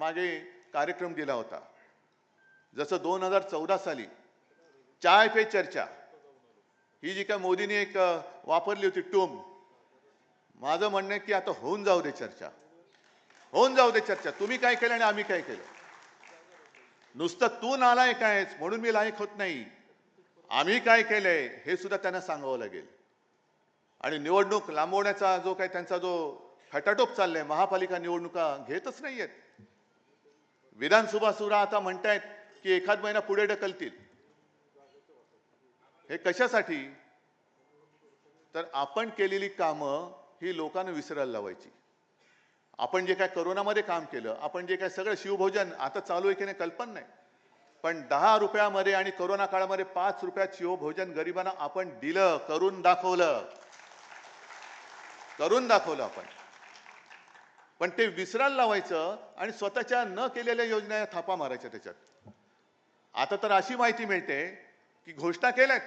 मागे कार्यक्रम दिला होता. जसं दोन हजार चौदा साली चाय पे चर्चा. ही जी काय मोदींनी एक वापरली होती टोम. माझं म्हणणं आहे की आता होऊन जाऊ दे चर्चा. होऊन जाऊ दे चर्चा. तुम्ही काय केलं आणि आम्ही काय केलं? नुसतं तू नालायक आहेस म्हणून मी लायक होत नाही. आम्ही काय केलंय हे सुद्धा त्यांना सांगावं लागेल. आणि निवडणूक लांबवण्याचा जो काय त्यांचा जो खटाटोप चाललाय महापालिका निवडणुका घेतच नाही आहेत विधानसभा सुद्धा आता म्हणतायत की एखाद महिना पुढे ढकलतील. हे कशासाठी? तर आपण केलेली कामं ही लोकांना विसरायला लावायची. आपण जे काय करोनामध्ये काम केलं आपण जे काय सगळं शिवभोजन आता चालू आहे की नाही कल्पना नाही. पण दहा रुपयामध्ये आणि करोना काळामध्ये पाच रुपयात शिवभोजन गरिबांना आपण दिलं करून दाखवलं. करून दाखवलं आपण. पण ते विसरायला लावायचं आणि स्वतःच्या न केलेल्या योजना थापा मारायच्या त्याच्यात. आता तर अशी माहिती मिळते की घोषणा केल्यात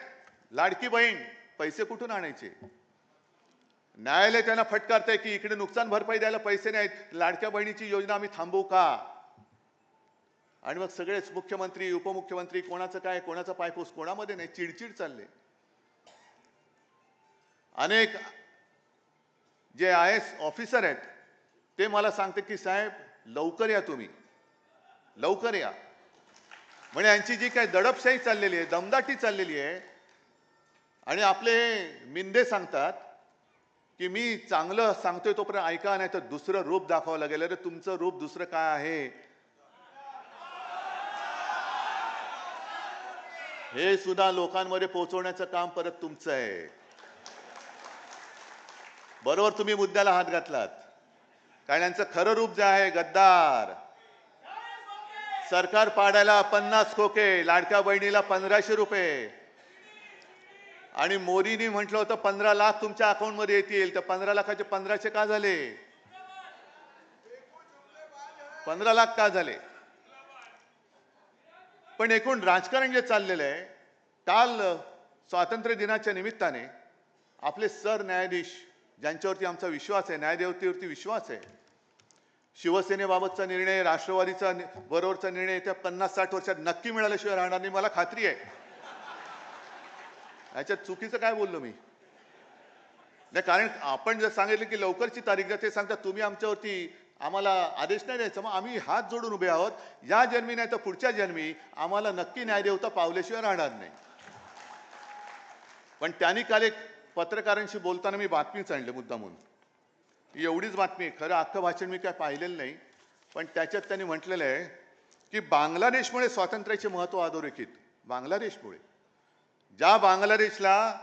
लाडकी बहीण पैसे कुठून आणायचे? न्यायालय त्यांना फटकारतंय की इकडे नुकसान भरपाई द्यायला पैसे नाहीत लाडक्या बहिणीची योजना आम्ही थांबवू का? आणि मग सगळेच मुख्यमंत्री उपमुख्यमंत्री कोणाचं काय कोणाचा पायपूस कोणामध्ये नाही चिडचिड चालले. अनेक जे आय एस ऑफिसर आहेत ते मला सांगते की साहेब लवकर या तुम्ही. लवकर या. म्हणजे यांची जी काय दडपशाही चाललेली आहे दमदाटी चाललेली आहे आणि आपले मिंदे सांगतात की मी चांगलं सांगतोय तोपर्यंत ऐका नाही तर दुसरं रूप दाखवावं लागेल. अरे तुमचं रूप दुसरं काय आहे? हे सुद्धा लोकांमध्ये पोहोचवण्याचं काम परत तुमचं आहे. बरोबर तुम्ही मुद्द्याला हात घातलात. कारण यांचं खरं रूप जे आहे गद्दार. सरकार पाडायला पन्नास खोके लाडक्या बहिणीला पंधराशे रुपये. आणि मोदींनी म्हटलं होतं पंधरा लाख तुमच्या अकाउंटमध्ये येतील तर पंधरा लाखाचे पंधराशे का झाले? पंधरा लाख का झाले? पण एकूण राजकारण जे चाललेलं आहे काल स्वातंत्र्य दिनाच्या निमित्ताने आपले सर न्यायाधीश ज्यांच्यावरती आमचा विश्वास आहे न्यायदेवतेवरती विश्वास आहे. शिवसेनेबाबतचा निर्णय राष्ट्रवादीचा बरोबरचा निर्णय त्या पन्नास साठ वर्षात नक्की मिळाल्याशिवाय राहणार नाही मला खात्री आहे. याच्यात चुकीचं काय बोललो मी? नाही कारण आपण जर सांगितलं की लवकरची तारीख द्या ते सांगता तुम्ही आमच्यावरती आम्हाला आदेश नाही द्यायचा. मग आम्ही हात जोडून उभे आहोत. या जन्मी नाही तर पुढच्या जन्मी आम्हाला नक्की न्यायदेवता पावल्याशिवाय राहणार नाही. पण त्यांनी काल एक पत्रकारांशी बोलताना मी बातमीच आणली मुद्दामून. म्हणून एवढीच बातमी आहे. खरं अख्खं भाषण मी काय पाहिलेलं नाही पण त्याच्यात त्यांनी म्हटलेलं आहे की बांगलादेशमुळे स्वातंत्र्याचे महत्त्व अधोरेखित. बांगलादेशमुळे. ज्या बांगलादेशला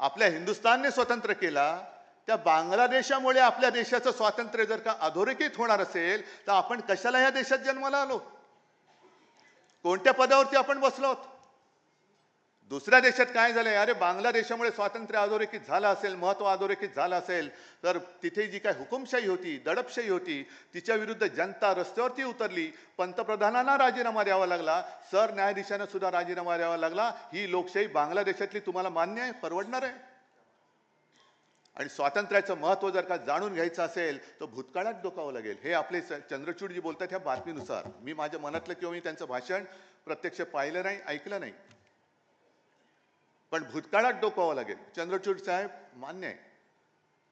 आपल्या हिंदुस्थानने स्वतंत्र केला त्या बांगलादेशामुळे आपल्या देशाचं स्वातंत्र्य जर का अधोरेखित होणार असेल तर आपण कशाला ह्या देशात जन्माला आलो? कोणत्या पदावरती आपण बसलो आहोत? दुसऱ्या देशात काय झालंय अरे बांगलादेशामुळे स्वातंत्र्य अधोरेखित झालं असेल महत्त्व अधोरेखित झालं असेल तर तिथे जी काय हुकुमशाही होती दडपशाही होती तिच्या विरुद्ध जनता रस्त्यावरती उतरली पंतप्रधानांना राजीनामा द्यावा लागला सर सुद्धा राजीनामा द्यावा लागला ही लोकशाही बांगलादेशातली तुम्हाला मान्य आहे? परवडणार आहे? आणि स्वातंत्र्याचं महत्त्व जर का जाणून घ्यायचं असेल तर भूतकाळात डोकावं लागेल. हे आपले चंद्रचूडजी जी बोलतात ह्या बातमीनुसार. मी माझ्या मनातलं किंवा मी त्यांचं भाषण प्रत्यक्ष पाहिलं नाही ऐकलं नाही. पण भूतकाळात डोकावं लागेल. चंद्रचूड साहेब मान्य आहे.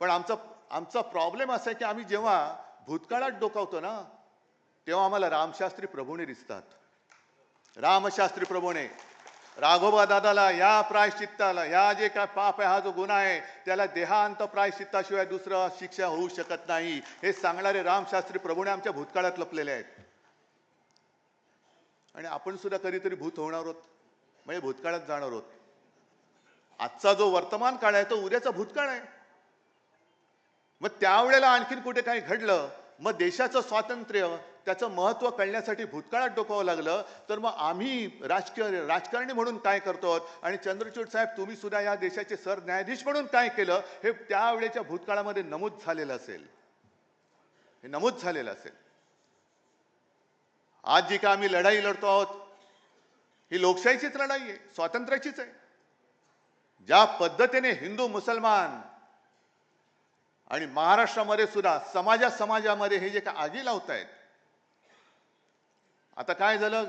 पण आमचा आमचा प्रॉब्लेम असा आहे की आम्ही जेव्हा भूतकाळात डोकावतो ना तेव्हा आम्हाला रामशास्त्री प्रभूने दिसतात. रामशास्त्री प्रभूने. राघोबा दादाला या प्रायश्चित्ताला या जे काय पाप आहे हा जो गुन्हा आहे त्याला देहांत प्रायश्चित्ताशिवाय दुसरं शिक्षा होऊ शकत नाही. हे सांगणारे रामशास्त्री प्रभूने आमच्या भूतकाळात लपलेले आहेत. आणि आपण सुद्धा कधीतरी भूत होणार आहोत. म्हणजे भूतकाळात जाणार आहोत. आजचा जो वर्तमान काळ आहे तो उद्याचा भूतकाळ आहे. मग त्यावेळेला आणखीन कुठे काही घडलं मग देशाचं स्वातंत्र्य त्याचं महत्त्व कळण्यासाठी भूतकाळात डोकावं लागलं तर मग आम्ही राजकीय राजकारणी म्हणून काय करतो आणि चंद्रचूड साहेब तुम्ही सुद्धा या देशाचे सरन्यायाधीश म्हणून काय केलं? हे त्यावेळेच्या भूतकाळामध्ये नमूद झालेलं असेल. हे नमूद झालेलं असेल. आज जी काय आम्ही लढाई लढतो आहोत ही लोकशाहीचीच लढाई आहे स्वातंत्र्याचीच आहे. ज्या पद्धतीने हिंदू मुसलमान आणि महाराष्ट्रामध्ये सुद्धा समाजा समाजामध्ये हे जे का आगी लावत आहेत आता काय झालं?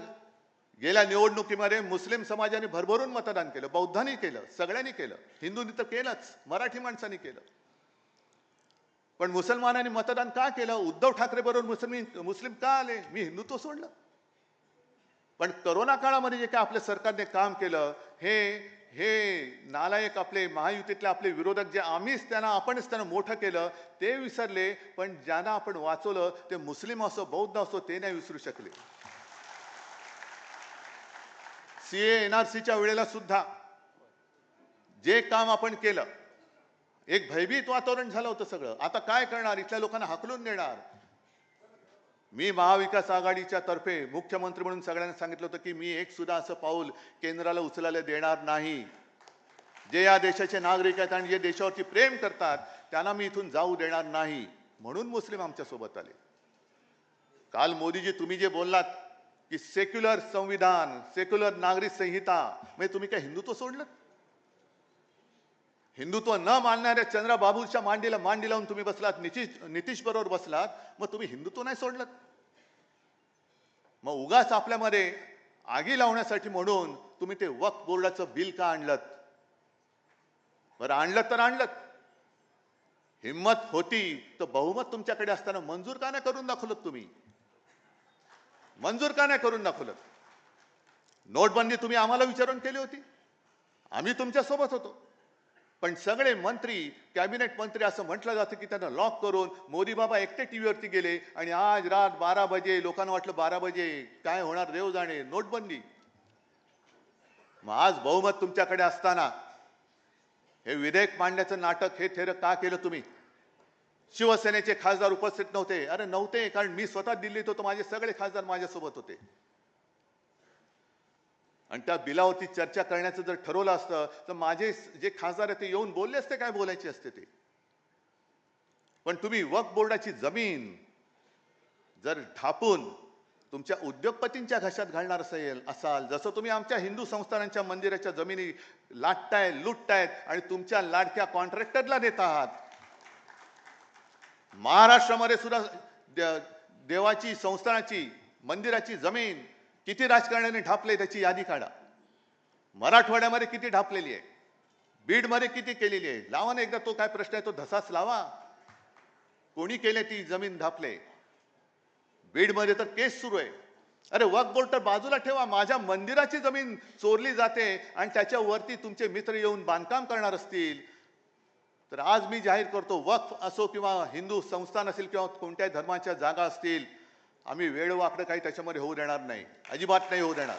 गेल्या निवडणुकीमध्ये मुस्लिम समाजाने भरभरून मतदान केलं बौद्धांनी केलं सगळ्यांनी केलं. हिंदूंनी तर केलंच मराठी माणसांनी केलं. पण मुसलमानांनी मतदान का केलं? उद्धव ठाकरे बरोबर मुस्लिम मुस्लिम का आले? मी हिंदुत्व सोडलं. पण करोना काळामध्ये जे काय आपल्या सरकारने काम केलं हे हे नालायक आपले महायुतीतले आपले विरोधक जे आम्हीच त्यांना आपणच त्यांना मोठं केलं ते विसरले पण ज्यांना आपण वाचवलं ते मुस्लिम असो बौद्ध असो ते नाही विसरू शकले. सीए सीच्या वेळेला सुद्धा जे काम आपण केलं एक भयभीत वातावरण झालं होतं सगळं. आता काय करणार? इथल्या लोकांना हाकलून देणार. मी महाविकास आघाडीच्या तर्फे मुख्यमंत्री म्हणून सगळ्यांना सांगितलं होतं की मी एक सुद्धा असं पाऊल केंद्राला उचलायला देणार नाही. जे या देशाचे नागरिक आहेत आणि जे देशावरती प्रेम करतात त्यांना मी इथून जाऊ देणार नाही म्हणून मुस्लिम आमच्यासोबत आले. काल मोदीजी तुम्ही जे बोललात की सेक्युलर संविधान सेक्युलर नागरिक संहिता म्हणजे तुम्ही काय हिंदुत्व सोडलं? हिंदुत्व न मानणाऱ्या चंद्रबाबूच्या मांडीला मांडी लावून तुम्ही बसलात नितीश नितीश बरोबर बसलात मग तुम्ही हिंदुत्व नाही सोडलं मग उगाच आपल्यामध्ये आगी लावण्यासाठी म्हणून तुम्ही ते वक्फ बोर्डाचं बिल का आणलं बरं आणलं तर आणलं हिंमत होती तर बहुमत तुमच्याकडे असताना मंजूर का नाही करून दाखवलं तुम्ही? मंजूर का नाही करून दाखवलं नोटबंदी तुम्ही आम्हाला विचारून केली होती. आम्ही तुमच्यासोबत होतो. पण सगळे मंत्री कॅबिनेट मंत्री असं म्हटलं जातं की त्यांना लॉक करून मोदी बाबा एकटे टीव्हीवरती गेले आणि आज रात बारा बजे लोकांना वाटलं बारा बजे काय होणार देव जाणे नोटबंदी. मग आज बहुमत तुमच्याकडे असताना हे विधेयक मांडण्याचं नाटक हे थेर का केलं तुम्ही? शिवसेनेचे खासदार उपस्थित नव्हते. अरे नव्हते कारण मी स्वतः दिल्लीत होतो माझे सगळे खासदार माझ्यासोबत होते. आणि त्या बिलावरती चर्चा करण्याचं जर ठरवलं असतं तर माझे जे खासदार आहेत ते येऊन बोलले असते काय बोलायचे असते ते. पण तुम्ही वक्फ बोर्डाची जमीन जर ढापून तुमच्या उद्योगपतींच्या घशात घालणार असेल असाल जसं तुम्ही आमच्या हिंदू संस्थानांच्या मंदिराच्या जमिनी लाटताय लुटतायत आणि तुमच्या लाडक्या कॉन्ट्रॅक्टरला देत आहात. महाराष्ट्रामध्ये सुद्धा देवाची संस्थानाची मंदिराची जमीन किती राजकारण्याने ढापले त्याची यादी काढा. मराठवाड्यामध्ये किती ढापलेली आहे? बीडमध्ये किती केलेली आहे? लावा ना एकदा तो काय प्रश्न आहे तो धसाच लावा. कोणी केले ती जमीन ढापले? बीडमध्ये तर केस सुरू आहे. अरे वक बोर्ड तर बाजूला ठेवा. माझ्या मंदिराची जमीन चोरली जाते आणि त्याच्यावरती तुमचे मित्र येऊन बांधकाम करणार असतील. तर आज मी जाहीर करतो वक्फ असो किंवा हिंदू संस्थान असेल किंवा कोणत्याही धर्माच्या जागा असतील आम्ही वेळ वाकडं काही त्याच्यामध्ये होऊ देणार नाही. अजिबात नाही होऊ देणार.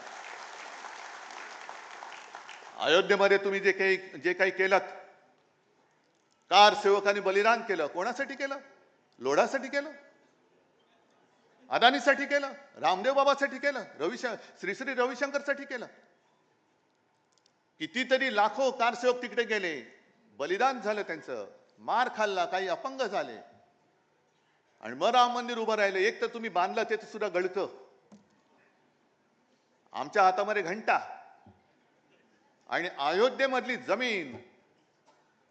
अयोध्येमध्ये तुम्ही जे काही जे काही केलं कार सेवकांनी बलिदान केलं कोणासाठी केलं? लोढासाठी केलं? अदानीसाठी केलं? रामदेव बाबासाठी केलं? रविश श्री श्री रविशंकरसाठी केलं? कितीतरी लाखो कारसेवक तिकडे गेले. बलिदान झालं त्यांचं. मार खाल्ला काही अपंग झाले. आणि मग राम मंदिर उभं राहिलं. एक तर तुम्ही बांधलं ते तर सुद्धा गळतं. आमच्या हातामध्ये घंटा. आणि अयोध्येमधली जमीन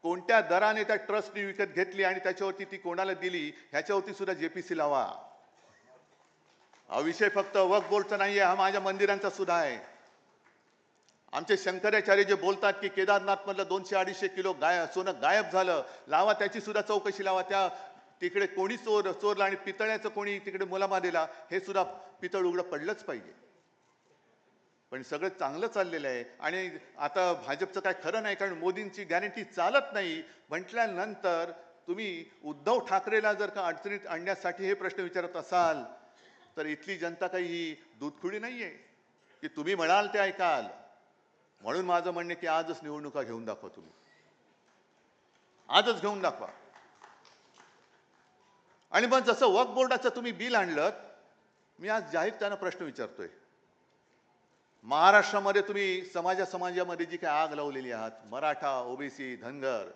कोणत्या दराने त्या ट्रस्टने विकत घेतली आणि त्याच्यावरती ती कोणाला दिली ह्याच्यावरती सुद्धा जेपीसी लावा. हा विषय फक्त वक बोर्डचा नाहीये हा माझ्या मंदिरांचा सुद्धा आहे. आमचे शंकराचार्य जे बोलतात की केदारनाथ मधलं दोनशे अडीचशे किलो गाय सोनं गायब झालं लावा त्याची सुद्धा चौकशी लावा. त्या तिकडे कोणी चोर चोरला आणि पितळ्याचं कोणी तिकडे मुलामा दिला हे सुद्धा पितळ उघडं पडलंच पाहिजे. पण सगळं चांगलं चाललेलं आहे. आणि आता भाजपचं काय खरं नाही कारण मोदींची गॅरंटी चालत नाही. म्हटल्यानंतर तुम्ही उद्धव ठाकरेला जर का अडचणीत आणण्यासाठी हे प्रश्न विचारत असाल तर इथली जनता काही ही दूधखुडी आहे की तुम्ही म्हणाल ते ऐकाल. म्हणून माझं म्हणणे की आजच निवडणुका घेऊन दाखवा तुम्ही. आजच घेऊन दाखवा. आणि मग जसं वक्फ बोर्डाचं तुम्ही बिल आणलं मी आज जाहीर त्यांना प्रश्न विचारतोय. महाराष्ट्रामध्ये तुम्ही समाजा समाजामध्ये जी काय आग लावलेली आहात मराठा ओबीसी धनगर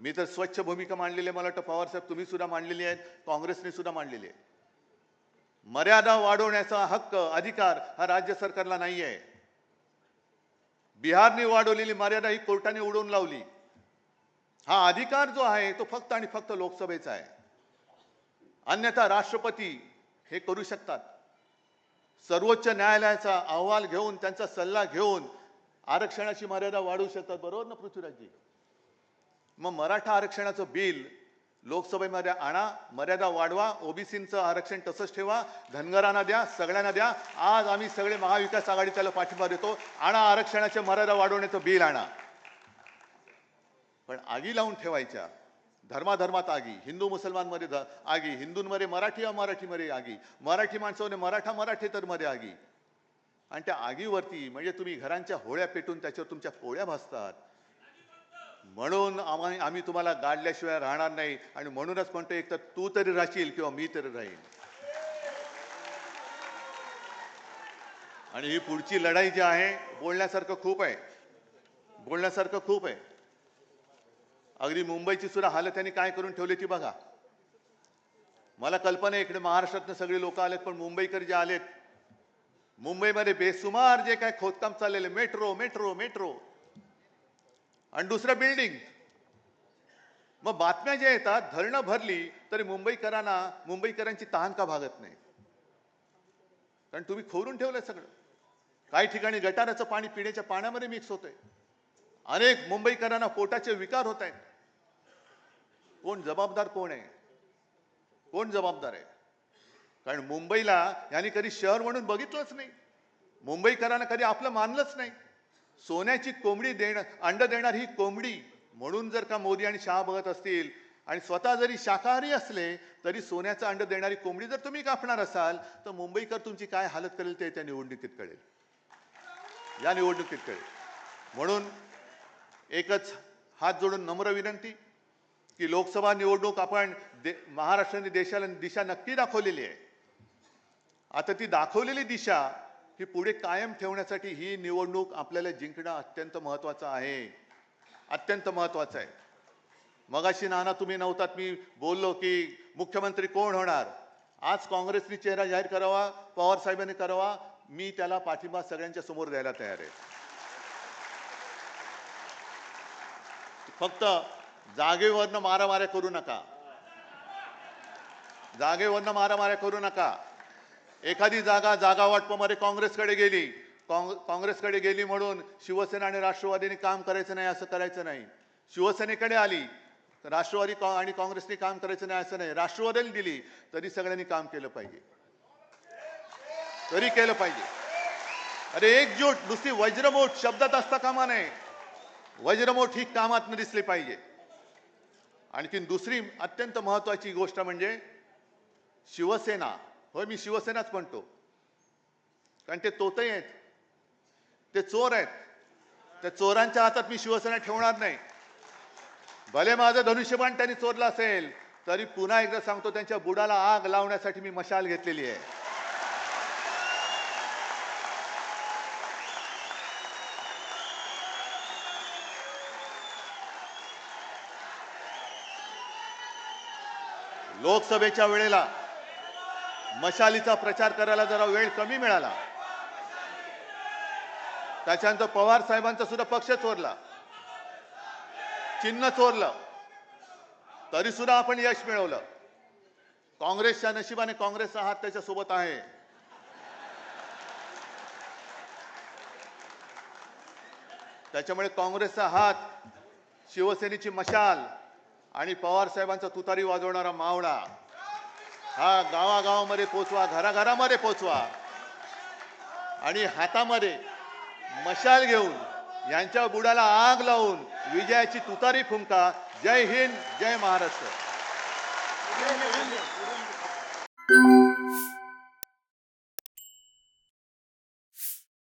मी तर स्वच्छ भूमिका मांडलेली आहे मला वाटतं पवार साहेब तुम्ही सुद्धा मांडलेली आहेत काँग्रेसने सुद्धा मांडलेली आहे. मर्यादा वाढवण्याचा हक्क अधिकार हा राज्य सरकारला नाही आहे बिहारने वाढवलेली मर्यादा ही कोर्टाने उडवून लावली. हा अधिकार जो आहे तो फक्त आणि फक्त लोकसभेचा आहे. अन्यथा राष्ट्रपती हे करू शकतात. सर्वोच्च न्यायालयाचा अहवाल घेऊन त्यांचा सल्ला घेऊन आरक्षणाची मर्यादा वाढवू शकतात बरोबर ना पृथ्वीराजजी? मग मराठा आरक्षणाचं बिल लोकसभेमध्ये आणा मर्यादा वाढवा ओबीसींचं आरक्षण तसंच ठेवा धनगरांना द्या सगळ्यांना द्या आज आम्ही सगळे महाविकास आघाडी त्याला पाठिंबा देतो आणा आरक्षणाच्या मर्यादा वाढवण्याचं बिल आणा. पण आगी लावून ठेवायच्या. धर्माधर्मात आगी. हिंदू मुसलमानमध्ये ध- आगी. हिंदूंमध्ये मराठी अमराठीमध्ये आगी. मराठी माणसामध्ये मराठा मराठेतरमध्ये आगी. आणि त्या आगीवरती म्हणजे तुम्ही घरांच्या होळ्या पेटून त्याच्यावर तुमच्या पोळ्या भासतात. म्हणून आम्हा आम्ही तुम्हाला गाडल्याशिवाय राहणार नाही. आणि म्हणूनच म्हणतो एक तर तू तरी राहशील किंवा मी तरी राहील आणि ही पुढची लढाई जी आहे बोलण्यासारखं खूप आहे. बोलण्यासारखं खूप आहे. अगदी मुंबईची सुद्धा हालत त्यांनी काय करून ठेवली ती बघा. मला कल्पना आहे इकडे महाराष्ट्रातनं सगळे लोक आलेत पण मुंबईकर जे आलेत मुंबईमध्ये बेसुमार जे काय खोदकाम चाललेले मेट्रो मेट्रो मेट्रो. आणि दुसरं बिल्डिंग मग बातम्या ज्या येतात धरणं भरली तरी मुंबईकरांना मुंबईकरांची तहान का भागत नाही? कारण तुम्ही खोरून ठेवलं सगळं. काही ठिकाणी गटाराचं पाणी पिण्याच्या पाण्यामध्ये मिक्स होतंय. अनेक मुंबईकरांना पोटाचे विकार होत आहेत. कोण जबाबदार कोण आहे? कोण जबाबदार आहे? कारण मुंबईला यांनी कधी शहर म्हणून बघितलंच नाही. मुंबईकरांना कधी आपलं मानलंच नाही. सोन्याची कोंबडी देणं अंड देणार ही कोंबडी म्हणून जर का मोदी आणि शहा बघत असतील आणि स्वतः जरी शाकाहारी असले तरी सोन्याचं अंड देणारी कोंबडी जर तुम्ही कापणार असाल तर मुंबईकर तुमची काय हालत करेल ते त्या निवडणुकीत कळेल. या निवडणुकीत कळेल. म्हणून एकच हात जोडून नम्र विनंती की लोकसभा निवडणूक आपण दे महाराष्ट्राने देशाला दिशा नक्की दाखवलेली आहे. आता ती दाखवलेली दिशा ही पुढे कायम ठेवण्यासाठी ही निवडणूक आपल्याला जिंकणं अत्यंत महत्वाचं आहे. अत्यंत महत्त्वाचं आहे. मगाशी नाना तुम्ही नव्हतात मी बोललो की मुख्यमंत्री कोण होणार? आज काँग्रेसने चेहरा जाहीर करावा पवार साहेबांनी करावा मी त्याला पाठिंबा सगळ्यांच्या समोर द्यायला तयार आहे. फक्त जागेवरनं मारामाऱ्या करू नका. जागेवरनं मारामाऱ्या करू नका. एखादी जागा जागा वाटपामध्ये काँग्रेसकडे गेली. काँग्रेसकडे गेली म्हणून शिवसेना आणि राष्ट्रवादीने काम करायचं नाही असं करायचं नाही. शिवसेनेकडे आली राष्ट्रवादी आणि काँग्रेसने काम करायचं नाही असं नाही. राष्ट्रवादीने दिली तरी सगळ्यांनी काम केलं पाहिजे. तरी केलं पाहिजे. अरे एकजूट नुसती वज्रमोठ शब्दात असता कामा नये. वज्रमोठ ही कामात दिसली पाहिजे. आणखीन दुसरी अत्यंत महत्वाची गोष्ट म्हणजे शिवसेना. होय मी शिवसेनाच म्हणतो. कारण ते तोतही आहेत. ते चोर आहेत. त्या चोरांच्या हातात मी शिवसेना ठेवणार नाही. भले माझं धनुष्यबाण त्यांनी चोरलं असेल तरी पुन्हा एकदा सांगतो त्यांच्या बुडाला आग लावण्यासाठी मी मशाल घेतलेली आहे. लोकसभेच्या वेळेला मशालीचा प्रचार करायला जरा वेळ कमी मिळाला. त्याच्यानंतर पवार साहेबांचा सुद्धा पक्ष चोरला. चिन्ह चोरलं. तरी सुद्धा आपण यश मिळवलं. काँग्रेसच्या नशिबाने काँग्रेसचा हात त्याच्या सोबत आहे. त्याच्यामुळे काँग्रेसचा हात शिवसेनेची मशाल आणि पवारसाहेबांचा तुतारी वाजवणारा मावळा. हा गावागावामध्ये पोचवा घराघरामध्ये पोचवा. आणि हातामध्ये मशाल घेऊन यांच्या बुडाला आग लावून विजयाची तुतारी फुंका. जय हिंद जय महाराष्ट्र.